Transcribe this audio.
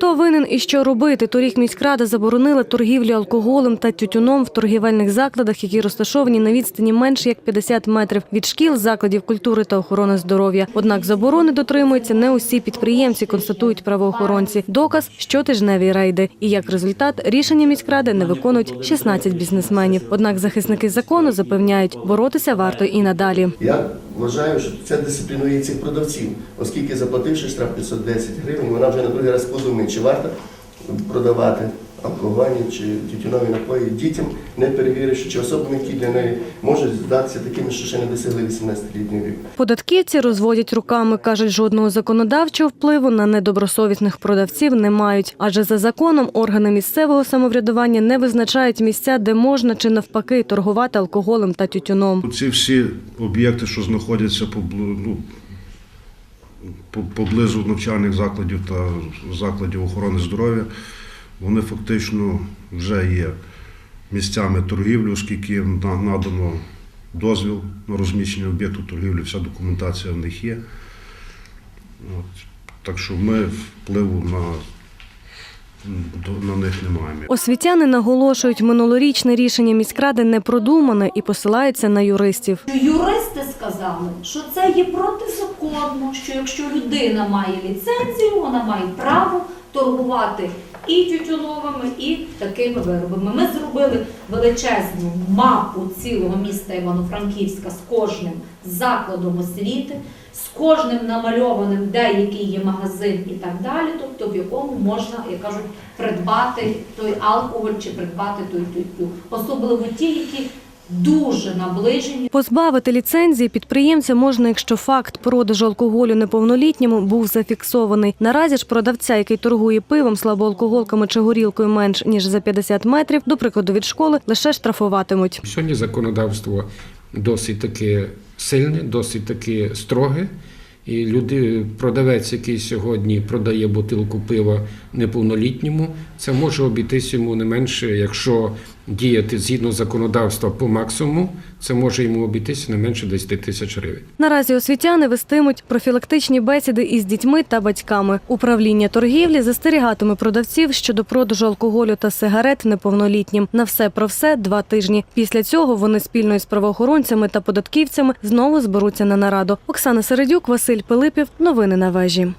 Хто винен і що робити? Торік міськрада заборонила торгівлю алкоголем та тютюном в торгівельних закладах, які розташовані на відстані менше як 50 метрів від шкіл, закладів культури та охорони здоров'я. Однак заборони дотримуються не усі підприємці, констатують правоохоронці. Доказ щотижневі рейди. І як результат рішення міськради не виконують 16 бізнесменів. Однак захисники закону запевняють, боротися варто і надалі. Вважаю, що це дисциплінує цих продавців, оскільки заплативши штраф 510 гривень, вона вже на другий раз подумає, чи варто продавати алкогольні чи тютюнові напої дітям, не перевіривши, чи особам, які для неї можуть здатися такими, що ще не досягли 18-літнього віку. Податківці розводять руками, кажуть, жодного законодавчого впливу на недобросовісних продавців не мають. Адже за законом органи місцевого самоврядування не визначають місця, де можна чи навпаки торгувати алкоголем та тютюном. Ці всі об'єкти, що знаходяться поблу- ну, по- поблизу навчальних закладів та закладів охорони здоров'я, вони фактично вже є місцями торгівлі, оскільки надано дозвіл на розміщення об'єкту торгівлі, вся документація в них є. От. Так що ми впливу на, на них не маємо. Освітяни наголошують, минулорічне рішення міськради не продумане і посилаються на юристів. Юристи сказали, що це є протизаконно, що якщо людина має ліцензію, вона має право торгувати і тютюновими, і такими виробами. Ми зробили величезну мапу цілого міста Івано-Франківська з кожним закладом освіти, з кожним намальованим, де який є магазин і так далі, тобто в якому можна, як кажуть, придбати той алкоголь чи придбати той тютю. Особливо ті, які дуже наближені Позбавити ліцензії підприємця можна, якщо факт продажу алкоголю неповнолітньому був зафіксований. Наразі ж продавця, який торгує пивом, слабоалкоголками чи горілкою менш ніж за 50 метрів, до прикладу від школи, лише штрафуватимуть. Сьогодні законодавство досить таки сильне, досить таки строге. І люди, продавець, який сьогодні продає бутилку пива неповнолітньому, це може обійтись йому не менше, якщо діяти згідно законодавства по максимуму, це може йому обійтися не менше 10 тисяч гривень. Наразі освітяни вестимуть профілактичні бесіди із дітьми та батьками. Управління торгівлі застерігатиме продавців щодо продажу алкоголю та сигарет неповнолітнім. На все про все два тижні. Після цього вони спільно із правоохоронцями та податківцями знову зберуться на нараду. Оксана Середюк, Василь Пилипів. Новини на вежі.